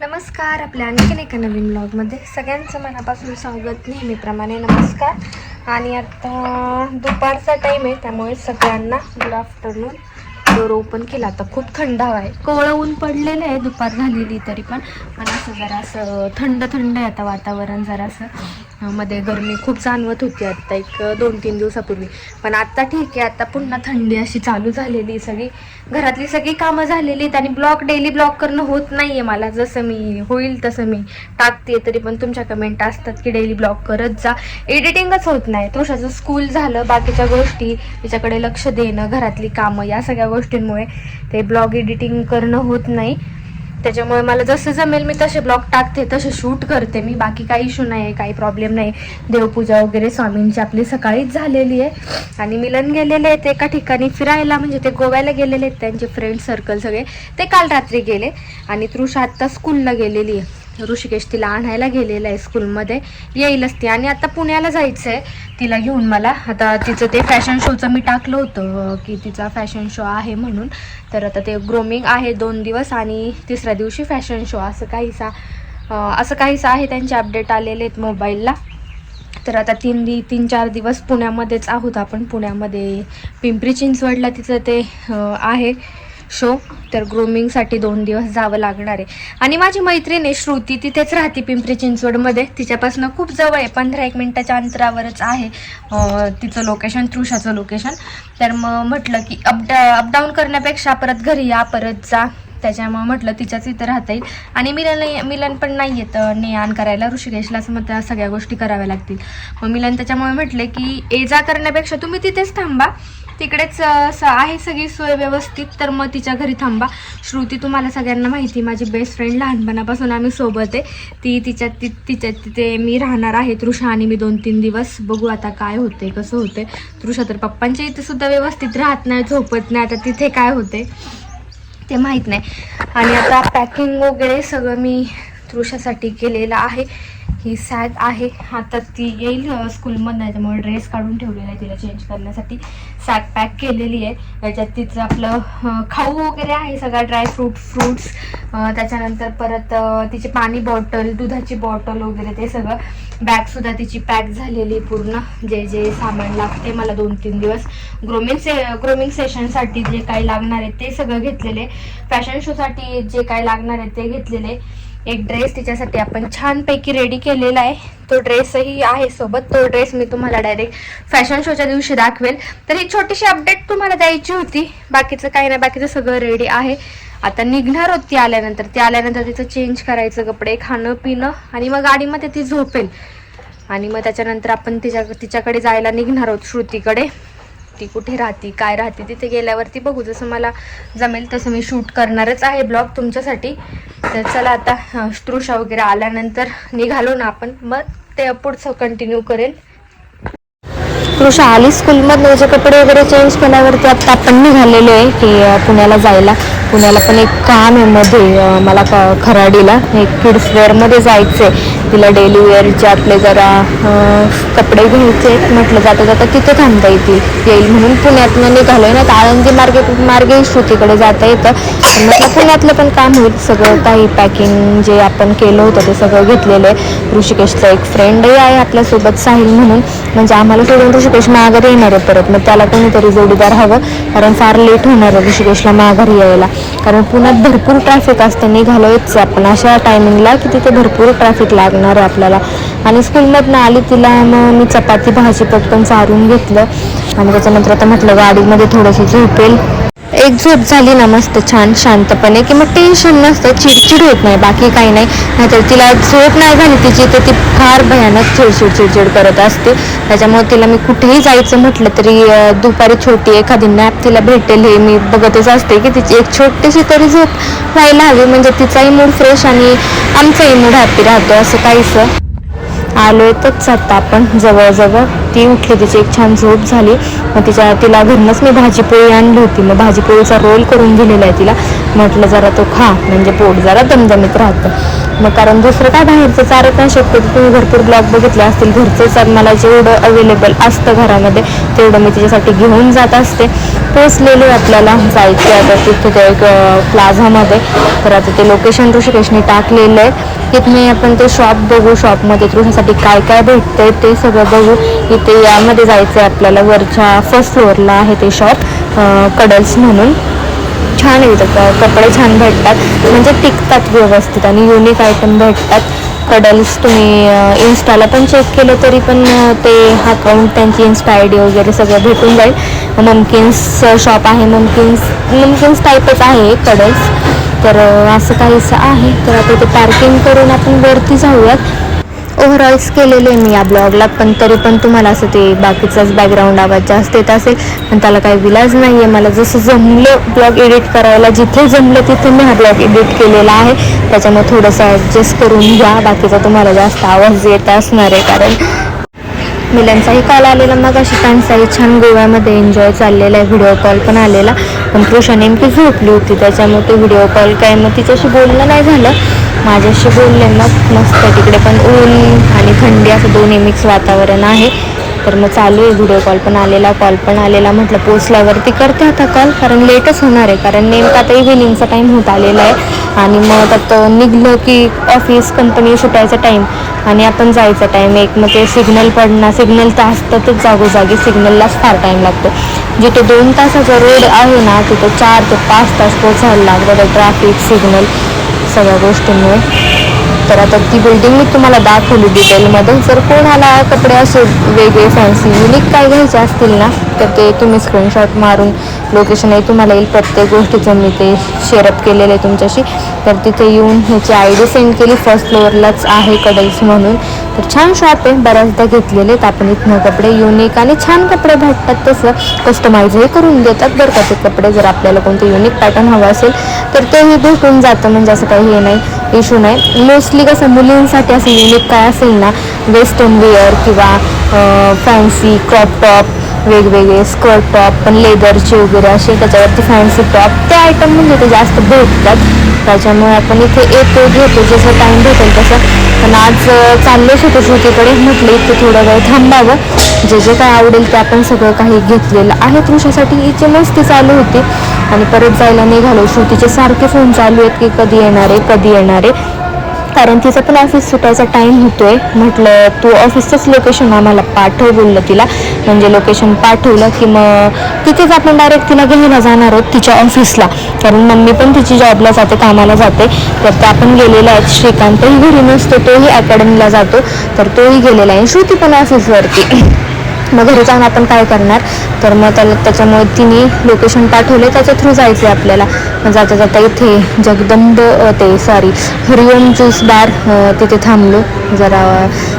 नमस्कार आपल्या आणखीन एका नवीन ब्लॉगमध्ये सगळ्यांचं मनापासून स्वागत नेहमीप्रमाणे नमस्कार. आणि आता दुपारचा टाईम आहे त्यामुळे सगळ्यांना गुड आफ्टरनून डोर ओपन केला आता खूप थंड हवा आहे. कोवळं ऊन पडलेलं आहे दुपार झालेली तरी पण. आणि असं जरासं थंड थंड आहे आता वातावरण जरासं. मध्ये गरमी खूप जाणवत होती आत्ता एक दोन तीन दिवसापूर्वी. पण आत्ता ठीक आहे आत्ता पुन्हा थंडी अशी चालू झालेली आहे सगळी घरातली सगळी कामं झालेली आहेत आणि ब्लॉग डेली ब्लॉक करणं होत नाही आहे मला. जसं मी होईल तसं मी टाकते तरी पण तुमच्या कमेंट असतात की डेली ब्लॉक करत जा. एडिटिंगच होत नाही. तुळशाचं स्कूल झालं बाकीच्या गोष्टी तिच्याकडे लक्ष देणं घरातली कामं या सगळ्या गोष्टींमुळे ते ब्लॉग एडिटिंग करणं होत नाही. त्याच्यामुळे मला जसं जमेल मी तसे ब्लॉग टाकते तसे शूट करते मी. बाकी काही इशू नाही काही प्रॉब्लेम नाही देवपूजा वगैरे स्वामींची आपली सकाळीच झालेली आहे. आणि मिलन गेलेले आहेत एका ठिकाणी फिरायला म्हणजे ते गोव्याला गेलेले आहेत त्यांचे फ्रेंड सर्कल सगळे. ते काल रात्री गेले. आणि तृषा आत्ता स्कूलला गेलेली आहे. ऋषिकेश तिला आणायला गेलेला आहे स्कूलमध्ये. येईलच ती. आणि आता पुण्याला जायचं आहे तिला घेऊन मला. आता तिचं ते फॅशन शोचं मी टाकलं होतं की तिचा फॅशन शो आहे म्हणून. तर आता ते ग्रोमिंग आहे दोन दिवस आणि तिसऱ्या दिवशी फॅशन शो असं काहीसा असं काहीसं आहे त्यांचे अपडेट आलेले आहेत मोबाईलला तर आता तीन दि तीन चार दिवस पुण्यामध्येच आहोत आपण. पुण्यामध्ये पिंपरी चिंचवडला तिचं ते आहे. शो तर ग्रूमिंगसाठी दोन दिवस जावं लागणार आहे. आणि माझी मैत्रीण आहे श्रुती तिथेच राहते पिंपरी चिंचवडमध्ये. तिच्यापासून खूप जवळ आहे पंधरा एक मिनटाच्या अंतरावरच आहे तिचं लोकेशन तृषाचं लोकेशन तर मग म्हटलं की अपडा अपडाऊन करण्यापेक्षा परत घरी या परत जा. त्याच्यामुळे म्हटलं तिच्याच इथं राहता येईल. आणि मिलन मिलन पण नाही येत ने आण करायला. असं मग त्या सगळ्या गोष्टी कराव्या लागतील. मग मिलन त्याच्यामुळे म्हटले की ये जा करण्यापेक्षा तुम्ही तिथेच थांबा. तिकडेच आहे सगळी सोय व्यवस्थित तर मग तिच्या घरी थांबा. श्रुती तुम्हाला सगळ्यांना माहिती माझी बेस्ट फ्रेंड लहानपणापासून आम्ही सोबत आहे. ती तिच्या ती तिच्या तिथे मी राहणार आहे तृषा आणि मी दोन तीन दिवस. बघू आता काय होते कसं होते तृषा तर पप्पांच्या इथे सुद्धा व्यवस्थित राहत नाही झोपत नाही. आता तिथे काय होते ते माहीत नाही. आणि आता पॅकिंग वगैरे सगळं मी तृषासाठी केलेलं आहे. ही सॅग आहे. आता ती येईल स्कूलमधून त्याच्यामुळे ड्रेस काढून ठेवलेला आहे तिला चेंज करण्यासाठी. सॅग पॅक केलेली आहे. त्याच्यात तिचं आपलं खाऊ वगैरे आहे सगळा ड्रायफ्रूट फ्रूट्स त्याच्यानंतर परत तिची पाणी बॉटल दुधाची बॉटल वगैरे ते सगळं. बॅगसुद्धा तिची पॅक झालेली पूर्ण. जे जे सामान लागते मला दोन तीन दिवस. ग्रोमिंग से ग्रोमिंग सेशनसाठी जे काही लागणार आहे ते सगळं घेतलेले फॅशन शोसाठी जे काही लागणार आहे ते घेतलेले एक ड्रेस तिच्यासाठी आपण छानपैकी रेडी केलेला आहे. तो ड्रेसही आहे सोबत. तो ड्रेस मी तुम्हाला डायरेक्ट फॅशन शोच्या दिवशी दाखवेल. तर ही छोटीशी अपडेट तुम्हाला द्यायची होती. बाकीचं काही नाही. बाकीचं सगळं रेडी आहे. आता निघणार होती ती आल्यानंतर. ती आल्यानंतर तिचं चेंज करायचं कपडे खाणं पिणं आणि मग गाडीमध्ये ती झोपेल. आणि मग त्याच्यानंतर आपण तिच्या तिच्याकडे जायला निघणार आहोत श्रुतीकडे. ती कुठे राहते काय राहते तिथे गेल्यावरती बघू. जसं मला जमेल तसं मी शूट करणारच आहे ब्लॉग तुमच्यासाठी. तर चला आता अं, वगैरे आल्यानंतर निघालो ना आपण. मग ते पुढचं कंटिन्यू करेल. तृषा आली स्कूलमधनं? त्याचे कपडे वगैरे चेंज केल्यावरती आता आपण निघालेलो आहे की पुण्याला जायला. पुण्याला पण एक काम आहे मध्ये मला खराडीला. एक किड्स वेअरमध्ये जायचं आहे तिला डेली वेअरचे आपले जरा कपडे घ्यायचे आहेत. म्हटलं जाता जाता तिथे थांबता येतील येईल म्हणून पुण्यातनं आहे ना तर आळंदी मार्गे मार्गे श्रुतीकडे जाता येतं. म्हटलं पुण्यातलं पण काम होईल. सगळं काही पॅकिंग जे आपण केलं होतं ते सगळं घेतलेलं आहे. ऋषिकेशचा एक फ्रेंडही आहे आपल्यासोबत साहिल म्हणून. म्हणजे आम्हाला सोडून ऋषिकेश माघारी येणार आहे परत. मग त्याला कोणीतरी जोडीदार हवं कारण फार लेट होणार आहे ऋषिकेशला माघारी यायला. कारण पुण्यात भरपूर ट्रॅफिक असतं निघालोच आपण. अशा टायमिंगला की तिथे भरपूर ट्रॅफिक लागणार आहे आपल्याला. आणि स्कूलमधनं आली तिला मग मी चपाती भाजी पटकन चारून घेतलं. आणि त्याच्यानंतर आता म्हटलं गाडीमध्ये थोडंसं झोपेल. एक झोप झाली ना मस्त छान शांतपणे की मग टेन्शन नसतं चिडचिड होत नाही बाकी काही नाही. नाहीतर तिला झोप नाही झाली तिची तर ती फार भयानक चिडचिड चिडचिड करत असते. त्याच्यामुळे तिला मी कुठेही जायचं म्हटलं तरी दुपारी छोटी एखादी नॅप तिला भेटेल हे मी बघतच असते की तिची एक छोटीशी तरी झोप व्हायला हवी. म्हणजे तिचाही मूड फ्रेश आणि आमचाही मूड हॅपी राहतो असं काहीसं. आलोय तच आता आपण. जवळजवळ ती उठली तिची एक छान झोप झाली. मग तिच्या तिला घरूनच मी भाजीपोळी आणली होती. मग भाजीपोळीचा रोल करून दिलेला आहे तिला. म्हटलं जरा तो खा म्हणजे पोट जरा दमदमीत राहतं. मग कारण दुसरं काय बाहेरचं चारत नाही शकतो तुम्ही भरपूर ब्लॉग बघितले असतील. घरचंच मला जेवढं अवेलेबल असतं घरामध्ये तेवढं मी तिच्यासाठी घेऊन जात असते. पोचलेले आपल्याला जायचं. आता तिथे एक प्लाझामध्ये तर आता ते लोकेशन ऋषिकेशने टाकलेलं आहे. तिथे आपण ते शॉप बघू शॉपमध्ये तृषासाठी काय काय भेटतंय ते सगळं बघू. इथे यामध्ये जायचं आहे आपल्याला वरच्या फर्स्ट फ्लोअरला आहे ते शॉप कडल्स म्हणून. छान आहे कपडे छान भेटतात. म्हणजे टिकतात व्यवस्थित आणि युनिक आयटम भेटतात. कडल्स तुम्ही इन्स्टाला पण चेक केलं तरी पण ते अकाउंट त्यांची इन्स्टा आय डी वगैरे सगळं भेटून जाईल. ममकिन्स शॉप आहे ममकिन्स ममकिन्स टाईपच आहे कडल्स. तर असं काहीसं आहे. तर आता ते पार्किंग करून आपण वरती जाऊयात. ओव्हरऑल्स केलेले मी या ब्लॉगला पण तरी पण तुम्हाला असं ते बाकीचाच बॅकग्राऊंड आवाज जास्त येत असेल. पण त्याला काही विलाज नाही आहे मला जसं जमलं ब्लॉग एडिट करायला जिथे जमलं तिथे मी हा ब्लॉग एडिट केलेला आहे. त्याच्यामुळे थोडंसं ॲडजस्ट करून घ्या. बाकीचा तुम्हाला जास्त आवाज येत असणार आहे कारण मुलांचाही कॉल आलेला. मग अशी त्यांचाही छान गोव्यामध्ये एन्जॉय चाललेला आहे. व्हिडिओ कॉल पण आलेला. पण कृषा नेमकी झोपली होती. त्याच्यामुळे ते व्हिडिओ कॉल काय मग तिच्याशी बोलणं नाही झालं. माझ्याशी बोलले मग मस्त तिकडे पण ऊन आणि थंडी असं दोन्ही मिक्स वातावरण आहे. तर मग चालू आहे. व्हिडिओ कॉल पण आलेला कॉल पण आलेला. म्हटलं पोचल्यावरती करते आता कॉल कारण लेटच होणार आहे. कारण नेमका आता इव्हिनिंगचा टाईम होत आलेला आहे. आणि मग त्यात निघलं की ऑफिस कंपनी सुटायचा टाईम आणि आपण जायचा टाईम एक. मग ते सिग्नल पडणार सिग्नल तर असतातच जागोजागी. सिग्नललाच फार टाईम लागतो. जिथे दोन तासाचा रोड आहे ना तिथं चार ते पाच तास पोचायला लागतं ट्रॅफिक सिग्नल सगळ्या गोष्टींमुळे. तर आता ती बिल्डिंग मी तुम्हाला दाखवली डिटेलमध्ये जर कोणाला कपडे असे वेगळे फॅन्सी युनिक काय घ्यायचे असतील ना तर ते तुम्ही स्क्रीनशॉट मारून लोकेशनही तुम्हाला येईल. प्रत्येक गोष्टीचं मी ते शेअरअप केलेलं आहे तुमच्याशी. तर तिथे येऊन ह्याची आय डी सेंड केली फर्स्ट फ्लोअरलाच आहे कडल्स म्हणून. तर छान शॉप आहे. बऱ्याचदा घेतलेले आहेत. आपण इथनं कपडे युनिक आणि छान कपडे भेटतात तसं. कस्टमाइजही करून देतात बरं का ते कपडे. जर आपल्याला कोणतं युनिक पॅटर्न हवं असेल तर तेही भेटून जातं. म्हणजे असं काही हे नाही. इश्यू नाही. मोस्टली कसं मुलींसाठी असं युनिक काय असेल ना वेस्टर्न वेअर किंवा फॅन्सी क्रॉप टॉप वेगवेगळे स्कर्ट टॉप पण लेदरचे वगैरे असे त्याच्यावरती फॅन्सी टॉप ते आयटम म्हणजे ते जास्त भेटतात. त्याच्यामुळे आपण इथे येतो घेतो जसं टाईम भेटेल तसं. पण आज अं, चाललेच होते श्रुतीकडे म्हटलं इथे थोडं वेळ थांबावं. जे जे काय आवडेल ते आपण सगळं काही घेतलेलं आहे. तुमच्यासाठी इथे मस्ती चालू होती. आणि परत जायला निघालो. श्रुतीचे सारखे फोन चालू आहेत की कधी येणार आहे कधी येणार आहे. कारण तिचं पण ऑफिस सुटायचा टाईम होतोय. म्हटलं तू ऑफिसचंच लोकेशन आम्हाला पाठव बोललं तिला. म्हणजे लोकेशन पाठवलं की मग तिथेच आपण डायरेक्ट तिला घ्यायला जाणार आहोत तिच्या ऑफिसला कारण मम्मी पण तिची जॉबला जाते कामाला जाते. तर त्या पण गेलेल्या आहेत. श्रीकांतही घरी नसतो तोही अकॅडमीला जातो. तर तोही गेलेला आहे. श्रुती पण ऑफिसवरती मग घरी जाऊन आपण काय करणार? तर मग त्याला त्याच्यामुळे तिने लोकेशन पाठवले त्याच्या थ्रू जायचं आहे आपल्याला. मग जाता जाता इथे जगदंब ते सॉरी हरिओम ज्यूस बार तिथे थांबलो. जरा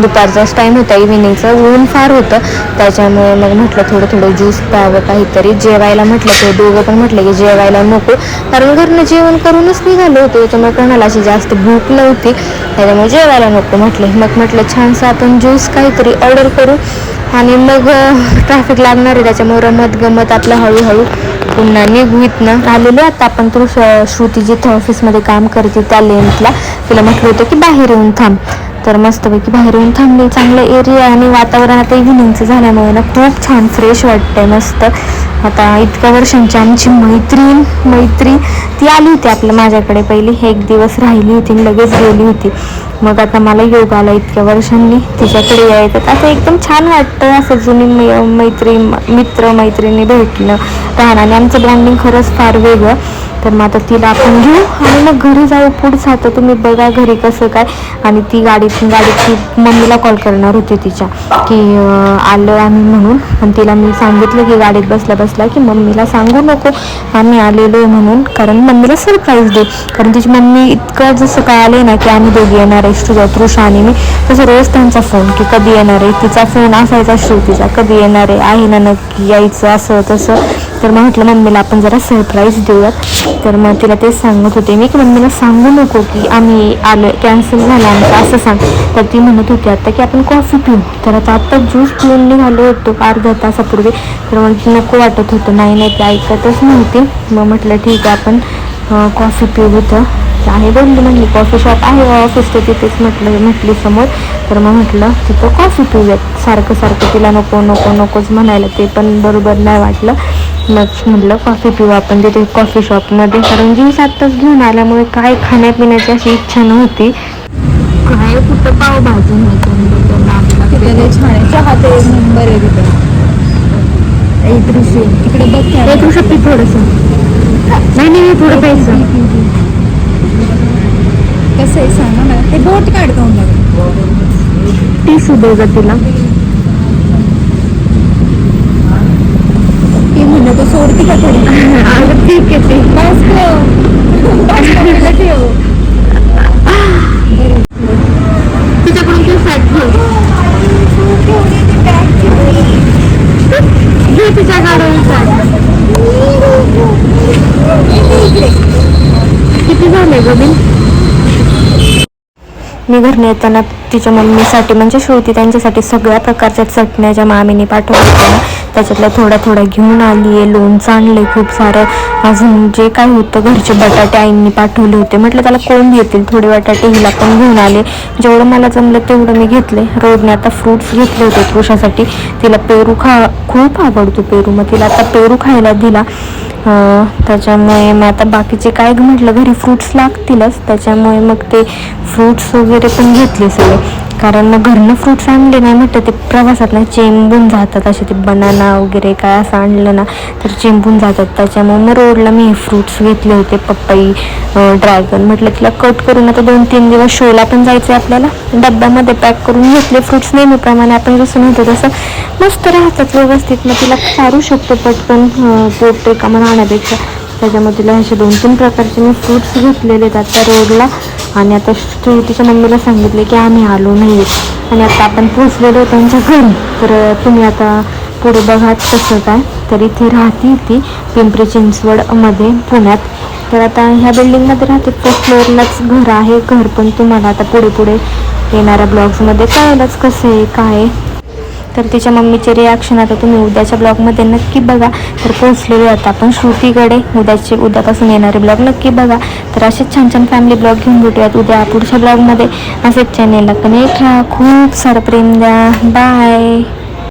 दुपारचाच टाईम होता इव्हिनिंगचं ऊन फार होतं. त्याच्यामुळे मग म्हटलं थोडं थोडं ज्यूस प्यावं काहीतरी. जेवायला म्हटलं ते दोघं पण म्हटलं की जेवायला नको. कारण घरनं जेवण करूनच निघालो होतो. त्याच्यामुळे कोणाला अशी जास्त भूक नव्हती. त्याच्यामुळे जेवायला नको म्हटले. मग म्हटलं छानसं आपण ज्यूस काहीतरी ऑर्डर करू. आणि मग ट्रॅफिक लागणार आहे त्याच्यामुळे रमत गमत आपलं हळूहळू पुन्हा निघू इथनं. आलेलो आता आपण तर श- श्रुती थं ऑफिसमध्ये काम करते त्या लेंथला तिला म्हटलं होतं की बाहेर येऊन थांब. तर मस्तपैकी बाहेर येऊन थांबली. चांगलं एरिया आणि वातावरण आता इव्हिनिंगचं झाल्यामुळे ना खूप छान फ्रेश वाटतंय मस्त. आता इतक्या वर्षांची आमची मैत्रीण मैत्री ती आली होती आपल्या माझ्याकडे. पहिली एक दिवस राहिली होती लगेच गेली होती. मग आता मला योग आला इतक्या वर्षांनी. तिच्याकडे यायचं असं एकदम छान वाटतं असं जुनी मै- मैत्री मित्र मैत्रिणी भेटणं. राहणं आणि आमचं ब्रँडिंग खरंच फार वेगळं. तर मग आता तिला आपण घेऊ आणि मग घरी जाऊ. पुढचं आता तुम्ही बघा घरी कसं काय. आणि ती गाडीत गाडीची मम्मीला कॉल करणार होती तिच्या. की आलं आम्ही म्हणून. पण तिला मी सांगितलं की गाडीत बसल्या बसल्या की मम्मीला सांगू नको. आम्ही आलेलो आहे म्हणून. कारण मम्मीला सरप्राईज दे कारण तिची मम्मी इतकं जसं काय आले ना की आम्ही दोघी येणार आहे तुझ्या तृषा आणि मी. तसं रोज त्यांचा फोन की कधी येणार आहे? तिचा फोन असायचा श्रुतीचा. कधी येणार आहे? आहे ना नक्की यायचं असं तसं. तर मग म्हटलं मम्मीला आपण जरा सरप्राईज देऊयात. तर मग तिला तेच सांगत होते. मी की मम्मीला सांगू नको की आम्ही आलो कॅन्सल झालं आमचं असं सांग. तर ती म्हणत होती आता की आपण कॉफी पिऊ. तर आता आत्ता ज्यूस पिऊन निघालो होतो अर्धा तासापूर्वी. तर मग नको वाटत होतं. नाही नाही ते ऐकतच नव्हती. मग म्हटलं ठीक आहे आपण कॉफी पिऊ होतं तर आहे बंद म्हणली कॉफी शॉप आहे ऑफिसच्या तिथेच म्हटलं म्हटली समोर. तर मग म्हटलं तिथं कॉफी पिऊयात. सारखं सारखं तिला नको नको नकोच म्हणायला ते पण बरोबर नाही वाटलं. मग म्हटलं कॉफी पिऊ आपण तिथे कॉफी शॉपमध्ये कारण ज्यूस आत्ताच घेऊन आल्यामुळे काय खाण्यापिण्याची अशी इच्छा नव्हती. काय कुठं पावभाजी चहा ते एक नंबर आहे तिकडे एक ऋषी तिकडे बघ एक पी थोडंसं. नाही नाही थोडं प्यायचं. कसं आहे सांगा मला ते बोट काढ तोंडावर टिशू दे ग तिला. ती म्हणलं मी घरने येताना तिच्या मम्मीसाठी म्हणजे श्रुती त्यांच्यासाठी सगळ्या प्रकारच्या चटण्या ज्या मामीने पाठवल्या त्याच्यातल्या थोड्या थोड्या घेऊन आली आहे लोणचं आणलं खूप सारं. अजून जे काय होतं घरचे बटाटे आईंनी पाठवले होते. म्हटलं त्याला कोण घेतील? थोडे बटाटे हिला पण घेऊन आले. जेवढं मला जमलं तेवढं मी घेतले रोडने आता फ्रुट्स घेतले होते कृषासाठी तिला पेरू खा खूप आवडतो पेरू. मग तिला आता पेरू खायला दिला. त्याच्यामुळे मग आता बाकीचे काय म्हटलं घरी फ्रुट्स लागतीलच. त्याच्यामुळे मग ते फ्रुट्स वगैरे पण घेतले सगळे. कारण मग घरनं फ्रुट्स आणले नाही म्हटलं ते प्रवासात ना चेंबून जातात. असे ते बनाना वगैरे काय असं आणलं ना तर चेंबून जातात. त्याच्यामुळे मग रोडला मी फ्रूट्स घेतले होते पप्पई ड्रॅगन म्हटलं तिला कट करून आता दोन तीन दिवस शोला पण जायचं आहे आपल्याला. डब्यामध्ये पॅक करून घेतले फ्रुट्स नेहमीप्रमाणे. आपण जसं म्हणतो तसं मस्त राहतात व्यवस्थित. मग तिला सारू शकतो पटकन अं, पोट रिकामं राहण्यापेक्षा त्याच्यामध्ये तिला असे दोन तीन प्रकारचे मी फ्रूट्स घेतलेले आहेत. आता रोडला आणि आता श्री तिच्या मम्मीला सांगितले की आम्ही आलो नाही आणि आता आपण पोचलेलो त्यांच्या घरी. तर तुम्ही आता पुढे बघा कसं काय. तर इथे राहते ती पिंपरी चिंचवडमध्ये पुण्यात. तर आता ह्या बिल्डिंगमध्ये राहते. फर्स्ट फ्लोअरलाच घर आहे. घर पण तुम्हाला आता पुढे पुढे येणाऱ्या ब्लॉग्समध्ये कळेलच कसं आहे काय तर तिच्या मम्मीचे रिॲक्शन आता तुम्ही उद्याच्या ब्लॉगमध्ये नक्की बघा. तर पोहोचलेलो आता आपण श्रुतीकडे. उद्याचे उद्यापासून येणारे ब्लॉग नक्की बघा. तर असेच छान छान फॅमिली ब्लॉग घेऊन भेटूयात उद्या पुढच्या ब्लॉगमध्ये असेच चॅनेलला कनेक्ट राहा. खूप सारं प्रेम द्या. बाय